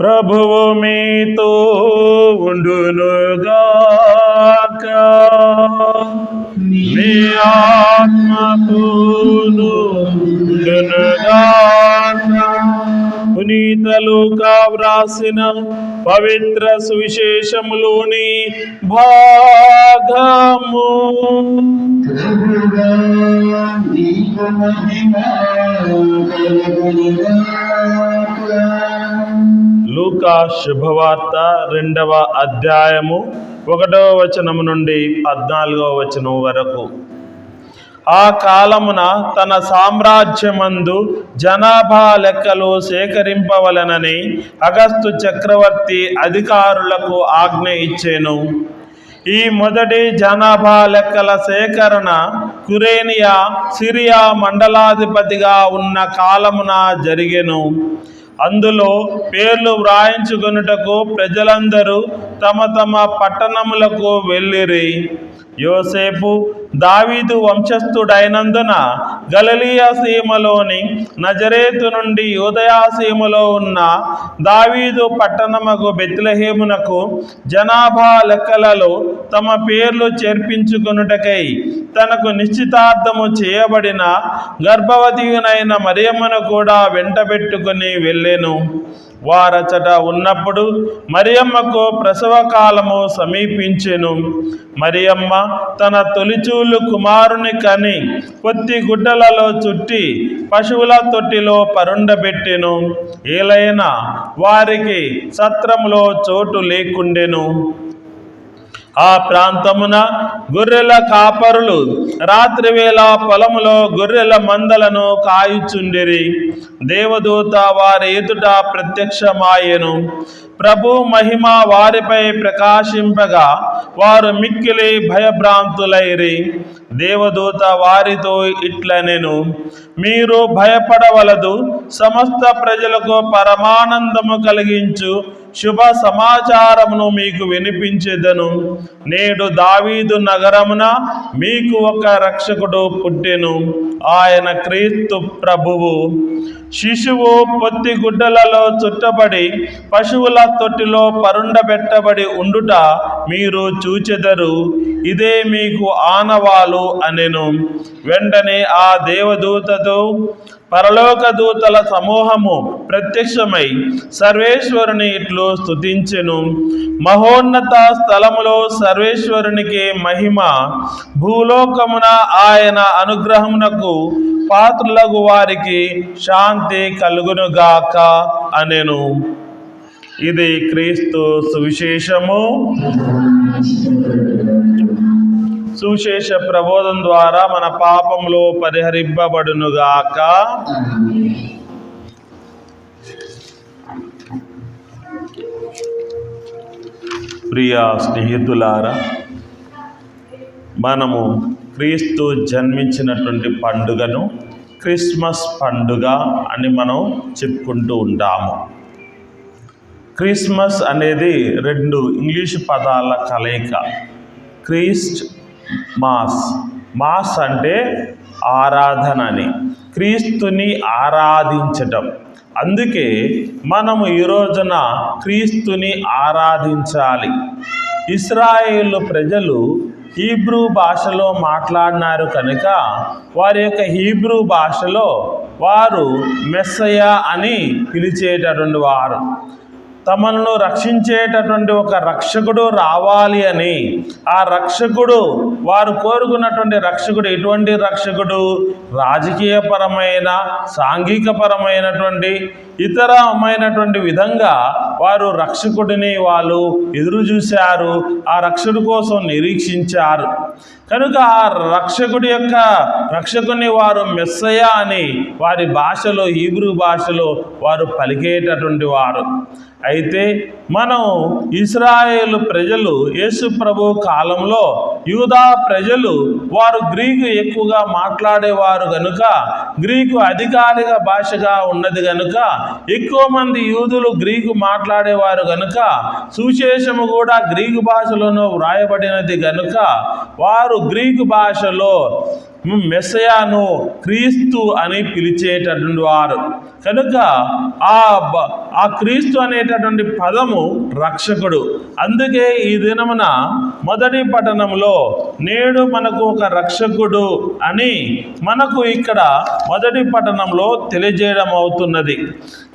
ప్రభువు మీతో ఉండునుగాక. మీ ఆత్మతోను పునీతలుగా వ్రాసిన పవిత్ర సువిశేషములోని భాగము. నీకు మహిమ లూకా శుభవార్త రెండవ అధ్యాయము ఒకటవ వచనము నుండి పద్నాలుగవ వచనం వరకు. ఆ కాలమున తన సామ్రాజ్యమందు జనాభా లెక్కలు సేకరింపవలనని అగస్తు చక్రవర్తి అధికారులకు ఆజ్ఞ ఇచ్చేను. ఈ మొదటి జనాభా లెక్కల సేకరణ కురేనియా సిరియా మండలాధిపతిగా ఉన్న కాలమున జరిగెను. అందులో పేర్లు వ్రాయించుకొనుటకు ప్రజలందరూ తమ తమ పట్టణములకు వెళ్ళిరి. యోసేపు దావీదు వంశస్థుడైనందున గలలియా సీమలోని నజరేతు నుండి యూదయా సీమలో ఉన్న దావీదు పట్టణముకు బెత్లహేమునకు జనాభా లెక్కలలో తమ పేర్లు చేర్పించుకొనుటకై తనకు నిశ్చితార్థము చేయబడిన గర్భవతియునైన మరియమ్మను కూడా వెంటబెట్టుకుని వెళ్ళెను. వారచట ఉన్నప్పుడు మరియమ్మకు ప్రసవ కాలము సమీపించెను. మరియమ్మ తన తొలిచూలు కుమారుని కని పొత్తి గుడ్డలలో చుట్టి పశువుల తొట్టిలో పరుండబెట్టెను. ఏలైనా వారికి సత్రములో చోటు లేకుండెను. ఆ ప్రాంతమున గొర్రెల కాపరులు రాత్రివేళ పొలములో గొర్రెల మందలను కాయుచుండిరి. దేవదూత వారి ఎదుట ప్రత్యక్షమాయెను. ప్రభు మహిమ వారిపై ప్రకాశింపగా వారు మిక్కిలి భయభ్రాంతులైరి. దేవదూత వారితో ఇట్లనెను మీరు భయపడవలదు సమస్త ప్రజలకు పరమానందము కలిగించు శుభ సమాచారమును మీకు వినిపించెదను. నేడు దావీదు నగరమున మీకు ఒక రక్షకుడు పుట్టెను. ఆయన క్రీస్తు ప్రభువు. శిశువు పొత్తి గుడ్డలలో చుట్టబడి పశువుల తొట్టిలో పరుండబెట్టబడి ఉండుట మీరు చూచెదరు. ఇదే మీకు ఆనవాలు అనెను. వెంటనే ఆ దేవదూతతో పరలోక దూతల సమూహము ప్రత్యక్షమై సర్వేశ్వరుని ఇట్లు స్తుతించెను. మహోన్నత స్థలములో సర్వేశ్వరునికి మహిమ భూలోకమున ఆయన అనుగ్రహమునకు పాత్రులకు వారికి శాంతి కలుగునుగాక అనెను. ఇది క్రీస్తు సువిశేషము. సువిశేష ప్రబోధం ద్వారా మన పాపంలో పరిహరింపబడునుగాక. ప్రియ స్నేహితులారా మనము క్రీస్తు జన్మించినటువంటి పండుగను క్రిస్మస్ పండుగ అని మనం చెప్పుకుంటూ ఉంటాము. క్రిస్మస్ అనేది రెండు ఇంగ్లీష్ పదాల కలయిక. Christ mass. మాస్ అంటే ఆరాధన అని క్రీస్తుని ఆరాధించటం. అందుకే మనము ఈ రోజున క్రీస్తుని ఆరాధించాలి. ఇస్రాయేల్ ప్రజలు హీబ్రూ భాషలో మాట్లాడినారు కనుక వారి యొక్క హీబ్రూ భాషలో వారు మెస్సయ అని పిలిచేటటువంటి వారు. తమను రక్షించేటటువంటి ఒక రక్షకుడు రావాలి అని. ఆ రక్షకుడు వారు కోరుకున్నటువంటి రక్షకుడు ఎటువంటి రక్షకుడు? రాజకీయపరమైన సాంఘికపరమైనటువంటి ఇతరమైనటువంటి విధంగా వారు రక్షకుడిని వాళ్ళు ఎదురు చూశారు ఆ రక్షకుడి కోసం నిరీక్షించారు. కనుక ఆ రక్షకుడి యొక్క రక్షకుని వారు మెస్సయ అని వారి భాషలో హీబ్రూ భాషలో వారు పలికేటటువంటి వారు. అయితే మనం ఇస్రాయేల్ ప్రజలు యేసు ప్రభు కాలంలో యూదా ప్రజలు వారు గ్రీకు ఎక్కువగా మాట్లాడేవారు గనుక గ్రీకు అధికారిక భాషగా ఉన్నది గనుక ఎక్కువ మంది యూదులు గ్రీకు మాట్లాడేవారు గనుక సువిశేషము కూడా గ్రీకు భాషలోనూ వ్రాయబడినది గనుక వారు గ్రీకు భాషలో మెస్సయాను క్రీస్తు అని పిలిచేటటువంటి వారు. కనుక ఆ బ- ఆ క్రీస్తు అనేటటువంటి పదము రక్షకుడు. అందుకే ఈ దినమున మొదటి పట్టణంలో నేడు మనకు ఒక రక్షకుడు అని మనకు ఇక్కడ మొదటి పట్టణంలో తెలియజేయడం అవుతున్నది.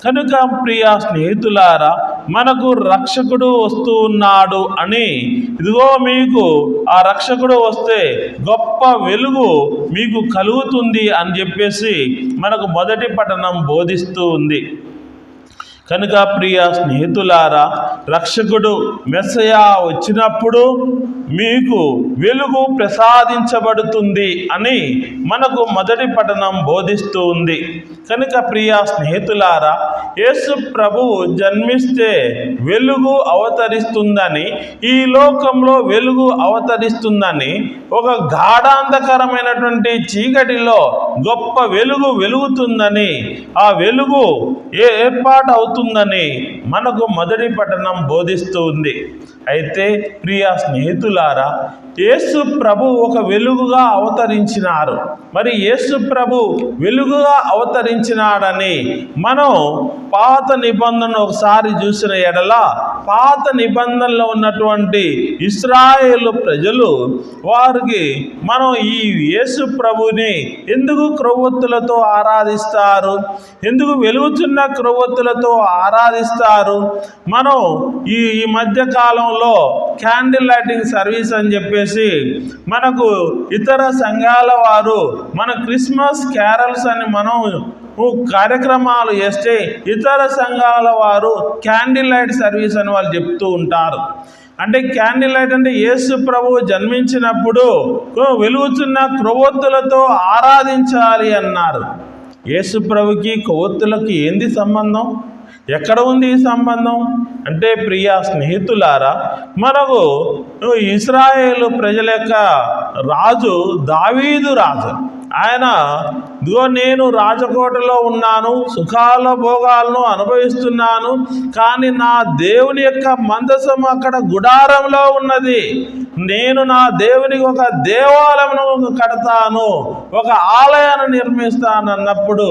కనుక ప్రియ స్నేహితులారా మనకు రక్షకుడు వస్తూ ఉన్నాడు అని ఇదిగో మీకు ఆ రక్షకుడు వస్తే గొప్ప వెలుగు మీకు కలుగుతుంది అని చెప్పేసి మనకు మొదటి పఠనం బోధిస్తూ ఉంది. కనుక ప్రియ స్నేహితులారా రక్షకుడు మెస్సయా వచ్చినప్పుడు మీకు వెలుగు ప్రసాదించబడుతుంది అని మనకు మొదటి పఠనం బోధిస్తూ ఉంది. కనుక ప్రియ స్నేహితులారా యేసు ప్రభు జన్మిస్తే వెలుగు అవతరిస్తుందని ఈ లోకంలో వెలుగు అవతరిస్తుందని ఒక గాఢాంధకరమైనటువంటి చీకటిలో గొప్ప వెలుగు వెలుగుతుందని ఆ వెలుగు ఏ ఏర్పాటు అవుతుందని మనకు మొదటి పట్టణం బోధిస్తూ ఉంది. అయితే ప్రియ స్నేహితులారా యేసు ప్రభు ఒక వెలుగుగా అవతరించినారు. మరి యేసు ప్రభు వెలుగుగా అవతరించినాడని మనం పాత నిబంధన ఒకసారి చూసిన ఎడల పాత నిబంధనలో ఉన్నటువంటి ఇస్రాయేల్ ప్రజలు వారికి మనం ఈ యేసు ప్రభుని ఎందుకు క్రొవ్వొత్తులతో ఆరాధిస్తారు? ఎందుకు వెలుగుతున్న క్రొవ్వొత్తులతో ఆరాధిస్తారు? మనం ఈ ఈ మధ్య కాలంలో క్యాండిల్ లైటింగ్ సర్వీస్ అని చెప్పేసి మనకు ఇతర సంఘాల వారు మన క్రిస్మస్ క్యారల్స్ అని మనం కార్యక్రమాలు చేస్తే ఇతర సంఘాల వారు క్యాండిల్ లైట్ సర్వీస్ అని వాళ్ళు చెప్తూ ఉంటారు. అంటే క్యాండిల్ లైట్ అంటే యేసు ప్రభు జన్మించినప్పుడు వెలుగుతున్న క్రొవ్వొత్తులతో ఆరాధించాలి అన్నారు. యేసు ప్రభుకి కొవ్వొత్తులకి ఏంది సంబంధం? ఎక్కడ ఉంది ఈ సంబంధం? అంటే ప్రియ స్నేహితులారా మనకు ఇస్రాయేల్ ప్రజల యొక్క రాజు దావీదు రాజు. ఆయన ఇదిగో నేను రాజకోటలో ఉన్నాను సుఖాల భోగాలను అనుభవిస్తున్నాను కానీ నా దేవుని యొక్క మందసం అక్కడ గుడారంలో ఉన్నది. నేను నా దేవునికి ఒక దేవాలయమును కడతాను ఒక ఆలయాన్ని నిర్మిస్తాను అన్నప్పుడు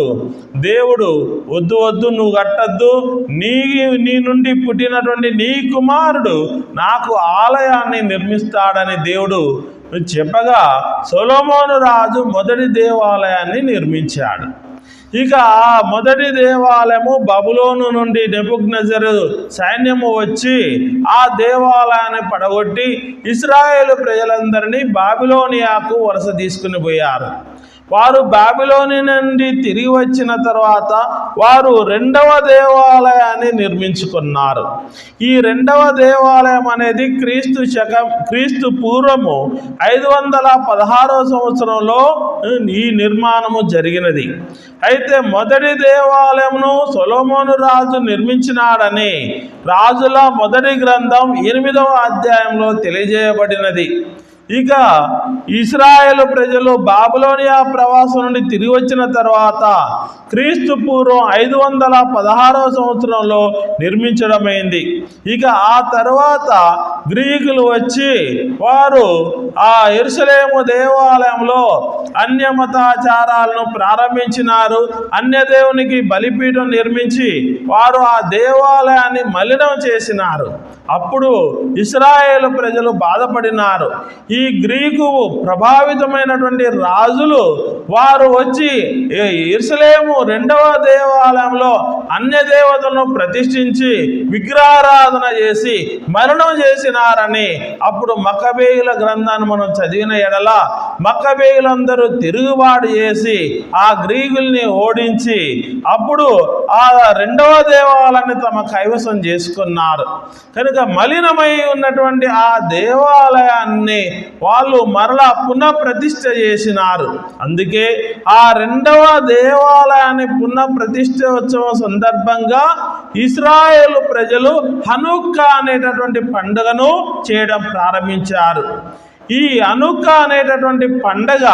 దేవుడు వద్దు వద్దు నువ్వు కట్టద్దు. నీ నీ నుండి పుట్టినటువంటి నీ కుమారుడు నాకు ఆలయాన్ని నిర్మిస్తాడని దేవుడు చెప్పగా సొలొమోను రాజు మొదటి దేవాలయాన్ని నిర్మించాడు. ఇక ఆ మొదటి దేవాలయము బబులోను నుండి నెబుక్నెజరు సైన్యము వచ్చి ఆ దేవాలయాన్ని పడగొట్టి ఇస్రాయేల్ ప్రజలందరినీ బాబిలోనియాకు వరుస తీసుకుని పోయారు. వారు బాబిలోని నుండి తిరిగి వచ్చిన తర్వాత వారు రెండవ దేవాలయాన్ని నిర్మించుకున్నారు. ఈ రెండవ దేవాలయం అనేది క్రీస్తు శకం క్రీస్తు పూర్వము ఐదు వందల పదహారవ సంవత్సరంలో ఈ నిర్మాణము జరిగినది. అయితే మొదటి దేవాలయమును సొలోమోను రాజు నిర్మించినాడని రాజుల మొదటి గ్రంథం ఎనిమిదవ అధ్యాయంలో తెలియజేయబడినది. ఇక ఇస్రాయేల్ ప్రజలు బాబులోనియా ప్రవాసం నుండి తిరిగి వచ్చిన తర్వాత క్రీస్తు పూర్వం ఐదు వందల పదహారవ సంవత్సరంలో నిర్మించడమైంది. ఇక ఆ తర్వాత గ్రీకులు వచ్చి వారు ఆ ఎరుసలేము దేవాలయంలో అన్యమతాచారాలను ప్రారంభించినారు. అన్యదేవునికి బలిపీఠం నిర్మించి వారు ఆ దేవాలయాన్ని మలినం చేసినారు. అప్పుడు ఇస్రాయేల్ ప్రజలు బాధపడినారు. ఈ గ్రీకు ప్రభావితమైనటువంటి రాజులు వారు వచ్చి ఇర్సలేము రెండవ దేవాలయంలో అన్య దేవతలను ప్రతిష్ఠించి విగ్రహారాధన చేసి మరణం చేసినారని అప్పుడు మక్కబేయుల గ్రంథాన్ని మనం చదివిన ఎడల మక్కబేయులందరూ తిరుగుబాటు చేసి ఆ గ్రీకుల్ని ఓడించి అప్పుడు ఆ రెండవ దేవాలయాన్ని తమ కైవసం చేసుకున్నారు. కనుక మలినమై ఉన్నటువంటి ఆ దేవాలయాన్ని వాళ్ళు మరలా పునఃప్రతిష్ఠ చేసినారు. అందుకే ఆ రెండవ దేవాలయాన్ని పునఃప్రతిష్ఠ ఉత్సవం సందర్భంగా ఇస్రాయేల్ ప్రజలు హనుక్కా అనేటటువంటి పండుగను చేయడం ప్రారంభించారు. ఈ అనుక్క అనేటటువంటి పండగ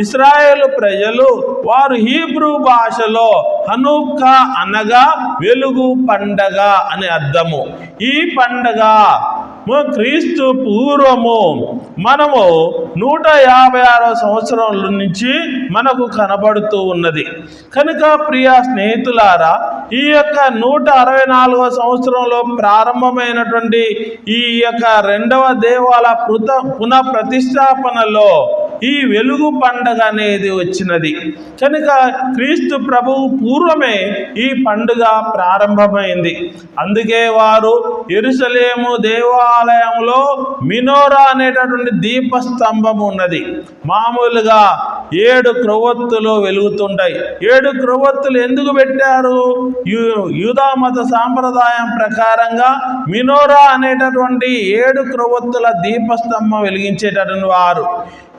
ఇస్రాయేల్ ప్రజలు వారు హీబ్రూ భాషలో హనుక్క అనగా వెలుగు పండగ అని అర్థము. ఈ పండగ క్రీస్తు పూర్వము. మనము నూట యాభై ఆరో సంవత్సరం నుంచి మనకు కనబడుతూ ఉన్నది. కనుక ప్రియ స్నేహితులారా ఈ యొక్క నూట అరవై నాలుగో సంవత్సరంలో ప్రారంభమైనటువంటి ఈ యొక్క రెండవ దేవాల పృత పునః ప్రతిష్టాపనలో ఈ వెలుగు పండగ అనేది వచ్చినది. కనుక క్రీస్తు ప్రభువు పూర్వమే ఈ పండుగ ప్రారంభమైంది. అందుకే వారు ఎరుసలేము దేవాలయంలో మినోరా అనేటటువంటి దీపస్తంభం ఉన్నది. మామూలుగా ఏడు క్రొవ్వొత్తులు వెలుగుతుంటాయి. ఏడు క్రొవ్వొత్తులు ఎందుకు పెట్టారు? యు- యూదా మత సాంప్రదాయం ప్రకారంగా మినోరా అనేటటువంటి ఏడు క్రొవ్వొత్తుల దీపస్తంభం వెలిగించేటటువంటి వారు.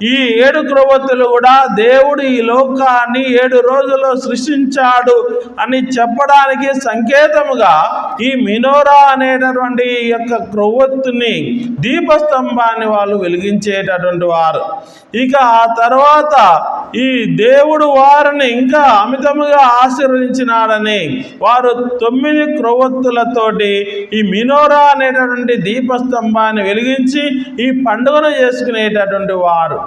ఈ ఏడు క్రొవ్వొత్తులు కూడా దేవుడు ఈ లోకాన్ని ఏడు రోజుల్లో సృష్టించాడు అని చెప్పడానికి సంకేతముగా ఈ మినోరా అనేటటువంటి ఈ యొక్క క్రొవ్వొత్తుని దీపస్తంభాన్ని వాళ్ళు వెలిగించేటటువంటి వారు. ఇక ఆ తర్వాత ఈ దేవుడు వారిని ఇంకా అమితముగా ఆశీర్వదించినాడని వారు తొమ్మిది క్రొవ్వొత్తులతోటి ఈ మినోరా అనేటటువంటి దీపస్తంభాన్ని వెలిగించి ఈ పండుగను చేసుకునేటటువంటి వారు.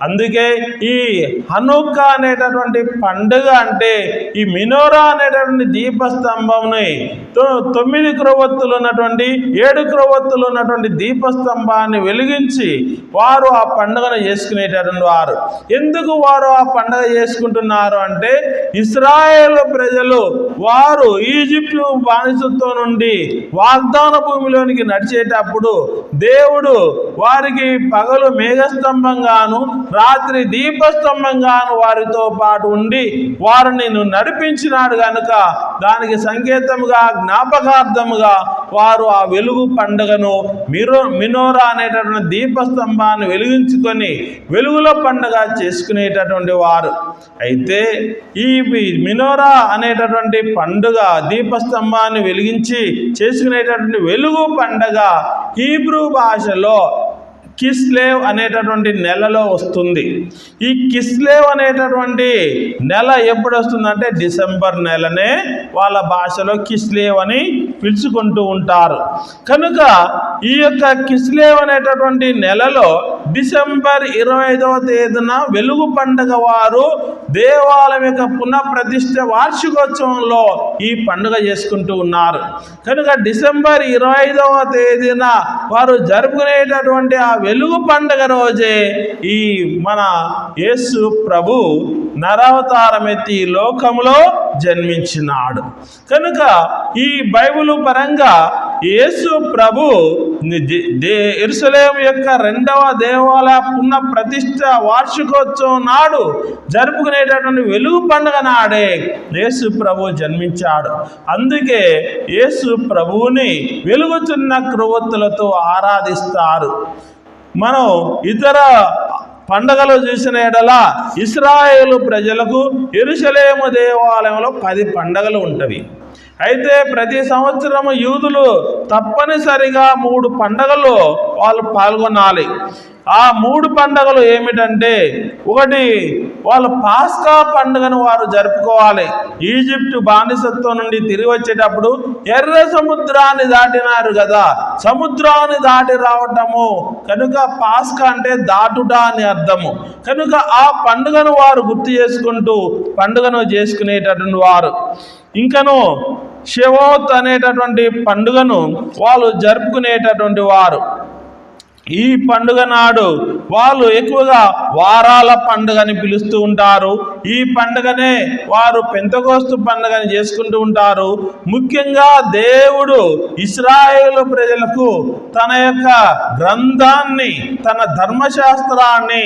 అందుకే ఈ హనుక్క అనేటటువంటి పండుగ అంటే ఈ మినోరా అనేటటువంటి దీపస్తంభంని తొ- తొమ్మిది క్రొవ్వొత్తులు ఉన్నటువంటి ఏడు క్రొవ్వొత్తులు ఉన్నటువంటి దీపస్తంభాన్ని వెలిగించి వారు ఆ పండుగను చేసుకునేటటువంటి వారు. ఎందుకు వారు ఆ పండుగ చేసుకుంటున్నారు అంటే ఇస్రాయేల్ ప్రజలు వారు ఈజిప్టు బానిసత్వం నుండి వాగ్దాన భూమిలోనికి నడిచేటప్పుడు దేవుడు వారికి పగలు మేఘస్తంభంగాను రాత్రి దీపస్తంభంగాను వారితో పాటు ఉండి వారు నిన్ను నడిపించినాడు గనుక దానికి సంకేతముగా జ్ఞాపకార్థముగా వారు ఆ వెలుగు పండుగను మిరో మినోరా అనేటటువంటి దీపస్తంభాన్ని వెలిగించుకొని వెలుగుల పండుగ చేసుకునేటటువంటి వారు. అయితే ఈ మినోరా అనేటటువంటి పండుగ దీపస్తంభాన్ని వెలిగించి చేసుకునేటటువంటి వెలుగు పండుగ హీబ్రూ భాషలో కిస్లేవ్ అనేటటువంటి నెలలో వస్తుంది. ఈ కిస్లేవ్ అనేటటువంటి నెల ఎప్పుడు వస్తుందంటే డిసెంబర్ నెలనే వాళ్ళ భాషలో కిస్లేవ్ అని పిలుచుకుంటూ ఉంటారు. కనుక ఈ యొక్క కిస్లేవ్ అనేటటువంటి నెలలో డిసెంబర్ ఇరవై ఐదవ తేదీన వెలుగు పండుగ వారు దేవాలయం యొక్క పునఃప్రతిష్ఠ వార్షికోత్సవంలో ఈ పండుగ చేసుకుంటూ ఉన్నారు. కనుక డిసెంబర్ ఇరవై ఐదవ తేదీన వారు జరుపుకునేటటువంటి ఆ వెలుగు పండుగ రోజే ఈ మన యేసు ప్రభు నరవతారం లోకంలో జన్మించినాడు. కనుక ఈ బైబిల్ పరంగా యేసు ప్రభు ఇరుసలేం దే- యొక్క రెండవ దేవాలయ పునః ప్రతిష్ట వార్షికోత్సవం నాడు జరుపుకునేటటువంటి వెలుగు పండుగ నాడే యేసు ప్రభు జన్మించాడు. అందుకే యేసు ప్రభువుని వెలుగుతున్న క్రొవ్వొత్తులతో ఆరాధిస్తారు. మనం ఇతర పండగలు చూసిన ఎడల ఇస్రాయేలు ప్రజలకు ఎరుసలేము దేవాలయంలో పది పండగలు ఉంటవి. అయితే ప్రతి సంవత్సరము యూదులు తప్పనిసరిగా మూడు పండగలు వాళ్ళు పాల్గొనాలి. ఆ మూడు పండగలు ఏమిటంటే ఒకటి వాళ్ళ పాస్కా పండుగను వారు జరుపుకోవాలి. ఈజిప్ట్ బానిసత్వం నుండి తిరిగి వచ్చేటప్పుడు ఎర్ర సముద్రాన్ని దాటినారు కదా సముద్రాన్ని దాటి రావటము కనుక పాస్కా అంటే దాటుట అని అర్థము. కనుక ఆ పండుగను వారు గుర్తు చేసుకుంటూ పండుగను చేసుకునేటటువంటి వారు. ఇంకను షెవోత్ అనేటటువంటి పండుగను వాళ్ళు జరుపుకునేటటువంటి వారు. ఈ పండుగ నాడు వాళ్ళు ఎక్కువగా వారాల పండుగని పిలుస్తూ ఉంటారు. ఈ పండుగనే వారు పెంతకోస్తు పండుగని చేసుకుంటూ ఉంటారు. ముఖ్యంగా దేవుడు ఇస్రాయేలు ప్రజలకు తన యొక్క గ్రంథాన్ని తన ధర్మశాస్త్రాన్ని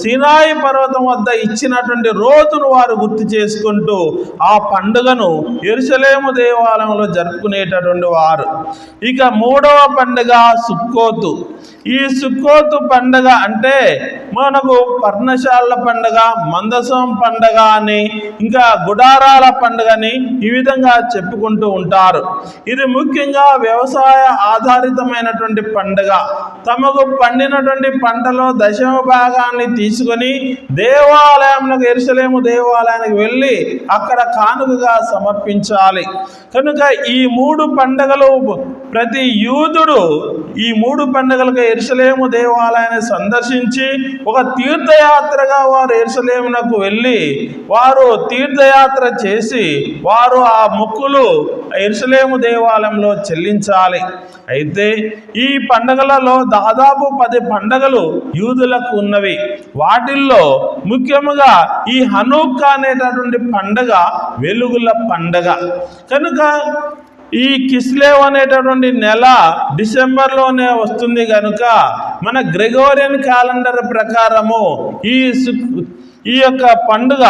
సినాయి పర్వతం వద్ద ఇచ్చినటువంటి రోజును వారు గుర్తు చేసుకుంటూ ఆ పండుగను ఎరుసలేము దేవాలయంలో జరుపుకునేటటువంటి వారు. ఇక మూడవ పండుగ సుక్కోతు. ఈ సుక్కోతు పండగ అంటే మనకు పర్ణశాల పండగ మందసం పండగ అని ఇంకా గుడారాల పండగని ఈ విధంగా చెప్పుకుంటూ ఉంటారు. ఇది ముఖ్యంగా వ్యవసాయ ఆధారితమైనటువంటి పండగ. తమకు పండినటువంటి పంటలో దశమ భాగాన్ని తీసుకొని దేవాలయంలో ఎరుసలేము దేవాలయానికి వెళ్ళి అక్కడ కానుకగా సమర్పించాలి. కనుక ఈ మూడు పండగలు ప్రతి యూదుడు ఈ మూడు కనుక ఎరుసలేము దేవాలయాన్ని సందర్శించి ఒక తీర్థయాత్రగా వారు ఎరుసలేమునకు వెళ్ళి వారు తీర్థయాత్ర చేసి వారు ఆ మొక్కులు ఎరుసలేము దేవాలయంలో చెల్లించాలి. అయితే ఈ పండగలలో దాదాపు పది పండగలు యూదులకు ఉన్నవి. వాటిల్లో ముఖ్యముగా ఈ హనూక్ అనేటటువంటి పండగ వెలుగుల పండగ. కనుక ఈ కిస్లేవ్ అనేటటువంటి నెల డిసెంబర్లోనే వస్తుంది కనుక మన గ్రెగోరియన్ క్యాలెండర్ ప్రకారము ఈ సు- ఈ యొక్క పండుగ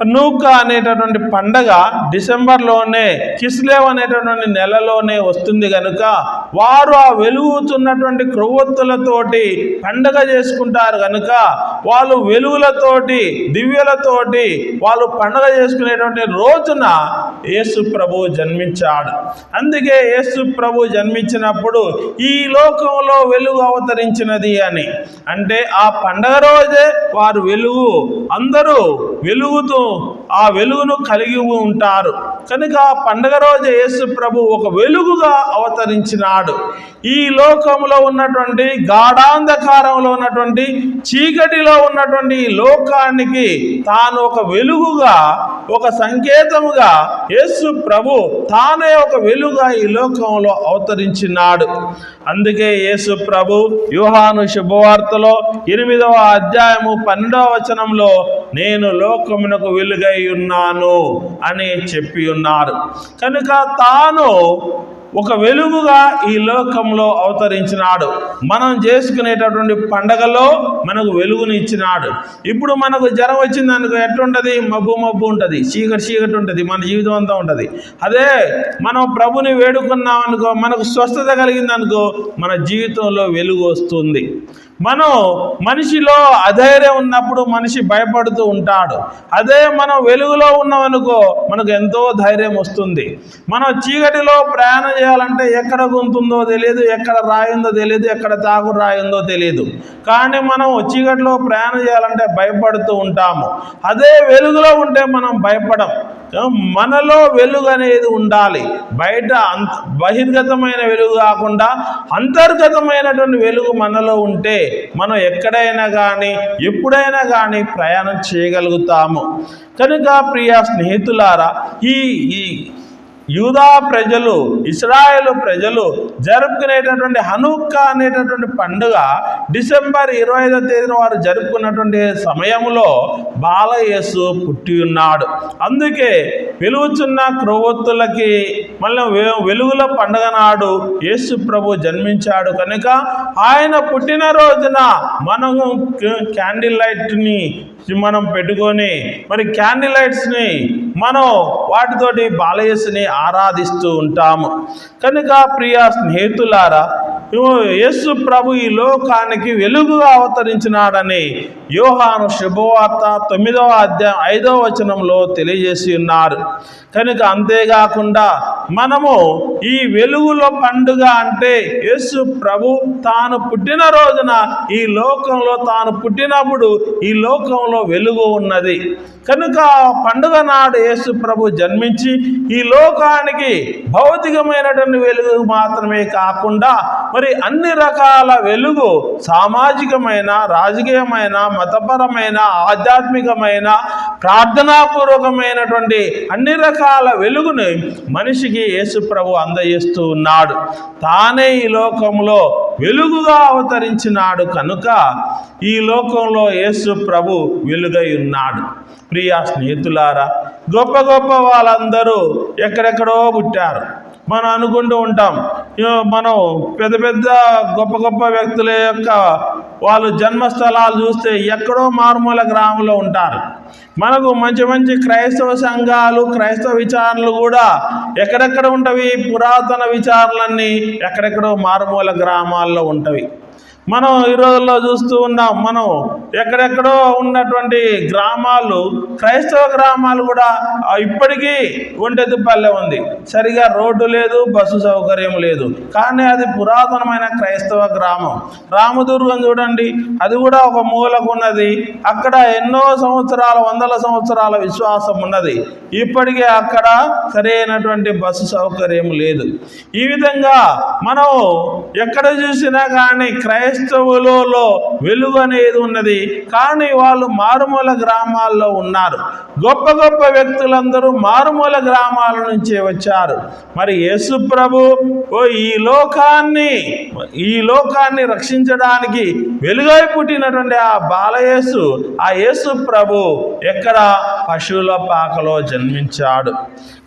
నూక అనేటటువంటి పండగ డిసెంబర్లోనే కిస్లేవ్ అనేటటువంటి నెలలోనే వస్తుంది కనుక వారు ఆ వెలుగుతున్నటువంటి క్రొవ్వొత్తులతోటి పండగ చేసుకుంటారు కనుక వాళ్ళు వెలుగులతోటి దివ్యలతోటి వాళ్ళు పండగ చేసుకునేటువంటి రోజున యేసు ప్రభు జన్మించాడు. అందుకే యేసు ప్రభు జన్మించినప్పుడు ఈ లోకంలో వెలుగు అవతరించినది అని. అంటే ఆ పండగ రోజే వారు వెలుగు అందరూ వెలుగుతూ mundo ఆ వెలుగును కలిగి ఉంటారు. కనుక పండగ రోజు యేసు ప్రభు ఒక వెలుగుగా అవతరించినాడు. ఈ లోకంలో ఉన్నటువంటి గాఢాంధకారంలో ఉన్నటువంటి చీకటిలో ఉన్నటువంటి లోకానికి తాను ఒక వెలుగుగా ఒక సంకేతముగా యేసు ప్రభు తానే ఒక వెలుగుగా ఈ లోకంలో అవతరించినాడు. అందుకే యేసు ప్రభు యోహాను శుభవార్తలో ఎనిమిదవ అధ్యాయము పన్నెండవ వచనంలో నేను లోకమునకు వెలుగై ఉన్నాను అని చెప్పి ఉన్నారు. కనుక తాను ఒక వెలుగుగా ఈ లోకంలో అవతరించినాడు. మనం చేసుకునేటటువంటి పండగలో మనకు వెలుగుని ఇచ్చినాడు. ఇప్పుడు మనకు జ్వరం వచ్చింది అనుకో ఎట్లుంటుంది? మబ్బు మబ్బు ఉంటుంది చీకటి చీకటి ఉంటుంది మన జీవితం అంతా ఉంటుంది. అదే మనం ప్రభుని వేడుకున్నాం అనుకో మనకు స్వస్థత కలిగింది అనుకో మన జీవితంలో వెలుగు వస్తుంది. మనం మనిషిలో అధైర్యం ఉన్నప్పుడు మనిషి భయపడుతూ ఉంటాడు. అదే మనం వెలుగులో ఉన్నామనుకో మనకు ఎంతో ధైర్యం వస్తుంది. మనం చీకటిలో ప్రయాణం చేయాలంటే ఎక్కడ గుంతుందో తెలియదు ఎక్కడ రాయిందో తెలియదు ఎక్కడ తాగు రాయిందో తెలియదు కానీ మనం చీకటిలో ప్రయాణం చేయాలంటే భయపడుతూ ఉంటాము. అదే వెలుగులో ఉంటే మనం భయపడం. మనలో వెలుగు అనేది ఉండాలి. బయట అంత బహిర్గతమైన వెలుగు కాకుండా అంతర్గతమైనటువంటి వెలుగు మనలో ఉంటే మనం ఎక్కడైనా కానీ ఎప్పుడైనా కానీ ప్రయాణం చేయగలుగుతాము. కనుక ప్రియ స్నేహితులారా ఈ ఈ యూదా ప్రజలు ఇస్రాయేల్ ప్రజలు జరుపుకునేటటువంటి హనుక్క అనేటటువంటి పండుగ డిసెంబర్ ఇరవై ఐదో తేదీన వారు జరుపుకున్నటువంటి సమయంలో బాలయేసు పుట్టి ఉన్నాడు అందుకే వెలుగుచున్న క్రొవ్వొత్తులకి మళ్ళీ వె- వెలుగుల పండుగ నాడు యేసు ప్రభు జన్మించాడు కనుక ఆయన పుట్టినరోజున మనము క్యాండిల్ లైట్ని మనం పెట్టుకొని మరి క్యాండిల్ లైట్స్ని మనం వాటితోటి బాలయేసుని ఆరాధిస్తూ ఉంటాము. కనుక ప్రియ స్నేహితులారా యేసు ప్రభు ఈ లోకానికి వెలుగుగా అవతరించినాడని యోహాను శుభవార్త తొమ్మిదవ అధ్యాయం ఐదవ వచనంలో తెలియజేసి ఉన్నారు. కనుక అంతేకాకుండా మనము ఈ వెలుగులో పండుగ అంటే యేసు ప్రభు తాను పుట్టిన రోజున ఈ లోకంలో తాను పుట్టినప్పుడు ఈ లోకంలో వెలుగు ఉన్నది. కనుక పండుగ నాడు యేసు ప్రభు జన్మించి ఈ లోకానికి భౌతికమైనటువంటి వెలుగు మాత్రమే కాకుండా మరి అన్ని రకాల వెలుగు సామాజికమైన రాజకీయమైన మతపరమైన ఆధ్యాత్మికమైన ప్రార్థనాపూర్వకమైనటువంటి అన్ని రకాల వెలుగుని మనిషికి యేసు ప్రభు అందజేస్తూ ఉన్నాడు. తానే ఈ లోకంలో వెలుగుగా అవతరించినాడు కనుక ఈ లోకంలో యేసు ప్రభు వెలుగై ఉన్నాడు. ప్రియా స్నేహితులారా గొప్ప గొప్ప వాళ్ళందరూ ఎక్కడెక్కడో పుట్టారు. మనం అనుకుంటూ ఉంటాం మనం పెద్ద పెద్ద గొప్ప గొప్ప వ్యక్తుల యొక్క వాళ్ళు జన్మస్థలాలు చూస్తే ఎక్కడో మారుమూల గ్రామంలో ఉంటారు. మనకు మంచి మంచి క్రైస్తవ సంఘాలు క్రైస్తవ విచారణలు కూడా ఎక్కడెక్కడ ఉంటవి? పురాతన విచారణలన్నీ ఎక్కడెక్కడో మారుమూల గ్రామాల్లో ఉంటవి. మనం ఈ రోజుల్లో చూస్తూ ఉన్నాం మనం ఎక్కడెక్కడో ఉన్నటువంటి గ్రామాలు క్రైస్తవ గ్రామాలు కూడా ఇప్పటికీ ఒంటెద్దుపల్లె ఉంది. సరిగా రోడ్డు లేదు బస్సు సౌకర్యం లేదు. కానీ అది పురాతనమైన క్రైస్తవ గ్రామం. రామదుర్గం చూడండి అది కూడా ఒక మూలకు ఉన్నది. అక్కడ ఎన్నో సంవత్సరాల వందల సంవత్సరాల విశ్వాసం ఉన్నది. ఇప్పటికీ అక్కడ సరైనటువంటి బస్సు సౌకర్యం లేదు. ఈ విధంగా మనం ఎక్కడ చూసినా కానీ క్రైస్తవులలో వెలుగు అనేది ఉన్నది. కానీ వాళ్ళు మారుమూల గ్రామాల్లో ఉన్నారు. గొప్ప గొప్ప వ్యక్తులందరూ మారుమూల గ్రామాల నుంచే వచ్చారు. మరి యేసు ప్రభు ఓ ఈ లోకాన్ని ఈ లోకాన్ని రక్షించడానికి వెలుగై పుట్టినటువంటి ఆ బాలయేసు ఆ యేసు ప్రభు ఎక్కడ పశువుల పాకలో జన్మించాడు.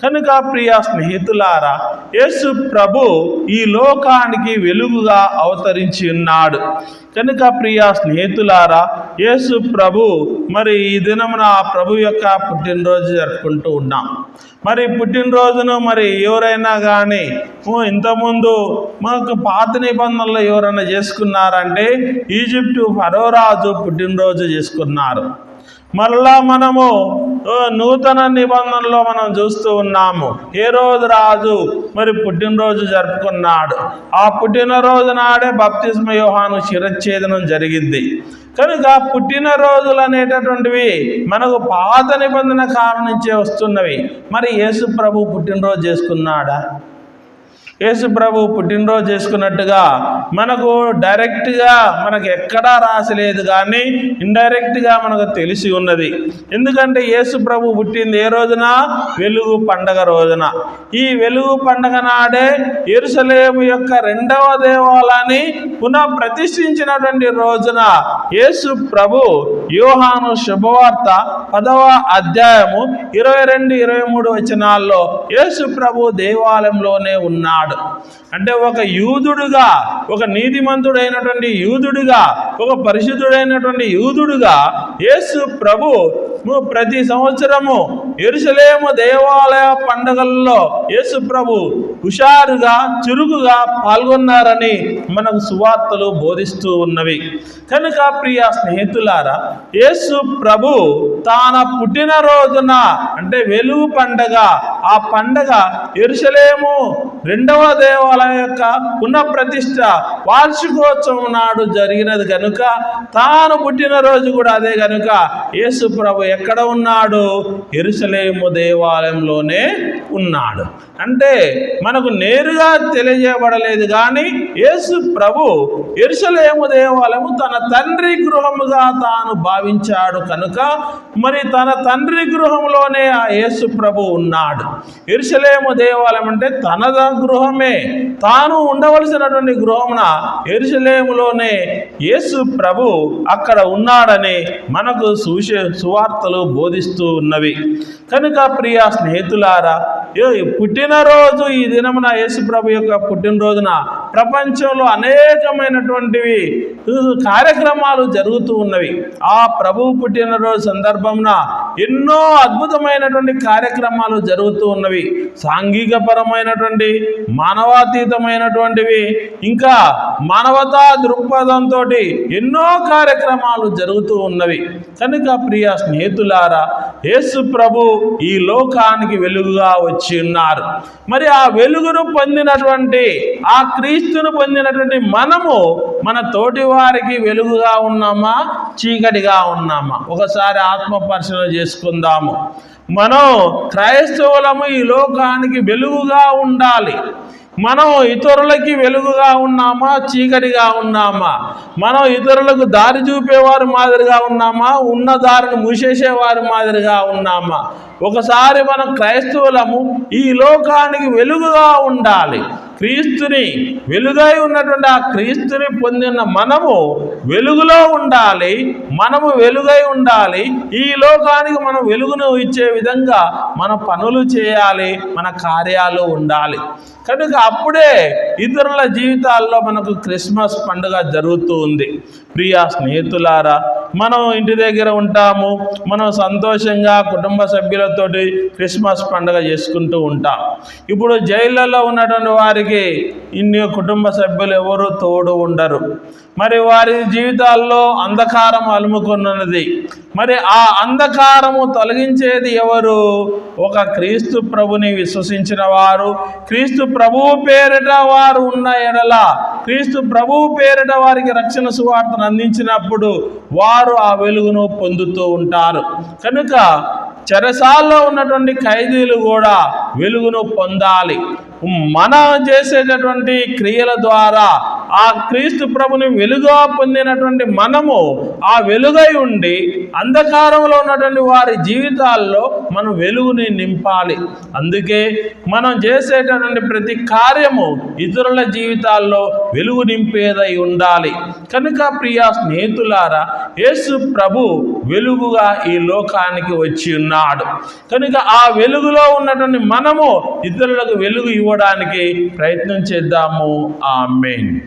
కనుక ప్రియ స్నేహితులారా యేసు ప్రభు ఈ లోకానికి వెలుగుగా అవతరించి ఉన్నాడు. కనుక ప్రియ స్నేహితులారా యేసు ప్రభు మరి ఈ దినమున ఆ ప్రభు యొక్క పుట్టినరోజు జరుపుకుంటూ ఉన్నాం. మరి పుట్టినరోజును మరి ఎవరైనా కానీ ఇంతకుముందు మాకు పాత నిబంధనలు ఎవరైనా చేసుకున్నారంటే ఈజిప్టు ఫరోరాజు పుట్టినరోజు చేసుకున్నారు. మళ్ళా మనము నూతన నిబంధనలో మనం చూస్తూ ఉన్నాము. ఏ రోజు రాజు? మరి పుట్టినరోజు జరుపుకున్నాడు. ఆ పుట్టినరోజు నాడే బప్తిస్మ వ్యూహాను శిరచ్ఛేదనం జరిగింది. కనుక పుట్టినరోజులు అనేటటువంటివి మనకు పాత నిబంధన కాలం నుంచే వస్తున్నవి. మరి యేసు ప్రభు పుట్టినరోజు చేసుకున్నాడా? యేసు ప్రభు పుట్టినరోజు చేసుకున్నట్టుగా మనకు డైరెక్ట్గా మనకు ఎక్కడా రాసలేదు కానీ ఇండైరెక్ట్గా మనకు తెలిసి ఉన్నది. ఎందుకంటే యేసు ప్రభు పుట్టింది ఏ రోజున? వెలుగు పండగ రోజున. ఈ వెలుగు పండగ నాడే ఎరుసలేము యొక్క రెండవ దేవాలయాన్ని పునః ప్రతిష్ఠించినటువంటి రోజున యేసు ప్రభు యోహాను శుభవార్త పదవ అధ్యాయము ఇరవై రెండు ఇరవై మూడు వచనాల్లో యేసు ప్రభు దేవాలయంలోనే ఉన్నాడు. అంటే ఒక యూదుడుగా ఒక నీతిమంతుడైనటువంటి యూదుడుగా ఒక పరిశుద్ధుడైనటువంటి యూదుడుగా యేసు ప్రభు ప్రతి సంవత్సరము ఎరుసలేము దేవాలయ పండగల్లో యేసు ప్రభు హుషారుగా చురుకుగా పాల్గొన్నారని మనకు సువార్తలు బోధిస్తూ ఉన్నవి. కనుక ప్రియ స్నేహితులారా యేసు ప్రభు తాన పుట్టినరోజున అంటే వెలుగు పండగ ఆ పండగ ఎరుసలేము రెండవ దేవాలయం యొక్క పునఃప్రతిష్ఠ వార్షికోత్సవం నాడు జరిగినది కనుక తాను పుట్టినరోజు కూడా అదే కనుక యేసు ప్రభు ఎక్కడ ఉన్నాడు? ఎరుసలేము దేవాలయంలోనే ఉన్నాడు. అంటే మనకు నేరుగా తెలియజేయబడలేదు కానీ యేసు ప్రభు ఎరుసలేము దేవాలయము తన తండ్రి గృహముగా తాను భావించాడు కనుక మరి తన తండ్రి గృహంలోనే ఆ యేసు ప్రభు ఉన్నాడు. ఎరుసలేము దేవాలయం అంటే తన గృహమే. తాను ఉండవలసినటువంటి గృహమున ఎరుసలేములోనే యేసు ప్రభు అక్కడ ఉన్నాడని మనకు సువిశే సువార్తలు బోధిస్తూ ఉన్నవి. కనుక ప్రియ స్నేహితులారా ఏ- పుట్టినరోజు ఈ దినమున యేసు ప్రభు యొక్క పుట్టినరోజున ప్రపంచంలో అనేకమైనటువంటివి కార్యక్రమాలు జరుగుతూ ఉన్నవి. ఆ ప్రభు పుట్టినరోజు సందర్భమున ఎన్నో అద్భుతమైనటువంటి కార్యక్రమాలు జరుగుతూ ఉన్నవి. సాంఘికపరమైనటువంటి మానవాతీతమైనటువంటివి ఇంకా మానవతా దృక్పథంతో ఎన్నో కార్యక్రమాలు జరుగుతూ ఉన్నవి. కనుక ప్రియ స్నేహితులారా యేసు ప్రభు ఈ లోకానికి వెలుగుగా వచ్చి ఉన్నారు. మరి ఆ వెలుగును పొందినటువంటి ఆ క్రీస్తును పొందినటువంటి మనము మన తోటి వారికి వెలుగుగా ఉన్నామా చీకటిగా ఉన్నామా? ఒకసారి ఆత్మ పరిశీలన చేసుకుందాము. మనం క్రైస్తవులము ఈ లోకానికి వెలుగుగా ఉండాలి. మనం ఇతరులకి వెలుగుగా ఉన్నామా? చీకటిగా ఉన్నామా? మనం ఇతరులకు దారి చూపేవారు మాదిరిగా ఉన్నామా? ఉన్న దారిని మూసేసేవారి మాదిరిగా ఉన్నామా? ఒకసారి మనం క్రైస్తవులము ఈ లోకానికి వెలుగుగా ఉండాలి. క్రీస్తుని వెలుగై ఉన్నటువంటి ఆ క్రీస్తుని పొందిన మనము వెలుగులో ఉండాలి మనము వెలుగై ఉండాలి. ఈ లోకానికి మనం వెలుగును ఇచ్చే విధంగా మన పనులు చేయాలి మన కార్యాలు ఉండాలి. కనుక అప్పుడే ఇతరుల జీవితాల్లో మనకు క్రిస్మస్ పండుగ జరుగుతూ ఉంది. ప్రియ స్నేహితులారా మనం ఇంటి దగ్గర ఉంటాము. మనం సంతోషంగా కుటుంబ సభ్యులతోటి క్రిస్మస్ పండుగ చేసుకుంటూ ఉంటాం. ఇప్పుడు జైళ్ళలో ఉన్నటువంటి వారికి ఇన్ని కుటుంబ సభ్యులు ఎవరు తోడు ఉండరు. మరి వారి జీవితాల్లో అంధకారం అలుముకున్నది. మరి ఆ అంధకారము తొలగించేది ఎవరు? ఒక క్రీస్తు ప్రభుని విశ్వసించిన వారు. క్రీస్తు ప్రభువు పేరిట వారు ఉన్న ఎడల క్రీస్తు ప్రభువు పేరిట వారికి రక్షణ సువార్తను అందించినప్పుడు వారు ఆ వెలుగును పొందుతూ ఉంటారు. కనుక చెరసాల్లో ఉన్నటువంటి ఖైదీలు కూడా వెలుగును పొందాలి. మనం చేసేటటువంటి క్రియల ద్వారా ఆ క్రీస్తు ప్రభుని వెలుగుగా పొందినటువంటి మనము ఆ వెలుగై ఉండి అంధకారంలో ఉన్నటువంటి వారి జీవితాల్లో మనం వెలుగుని నింపాలి. అందుకే మనం చేసేటటువంటి ప్రతి కార్యము ఇతరుల జీవితాల్లో వెలుగు నింపేదై ఉండాలి. కనుక ప్రియ స్నేహితులారా యేసు ప్రభు వెలుగుగా ఈ లోకానికి వచ్చి ఉన్నాడు. కనుక ఆ వెలుగులో ఉన్నటువంటి మనము ఇతరులకు వెలుగు ఇవ్వడానికి ప్రయత్నం చేద్దాము. ఆ మెయిన్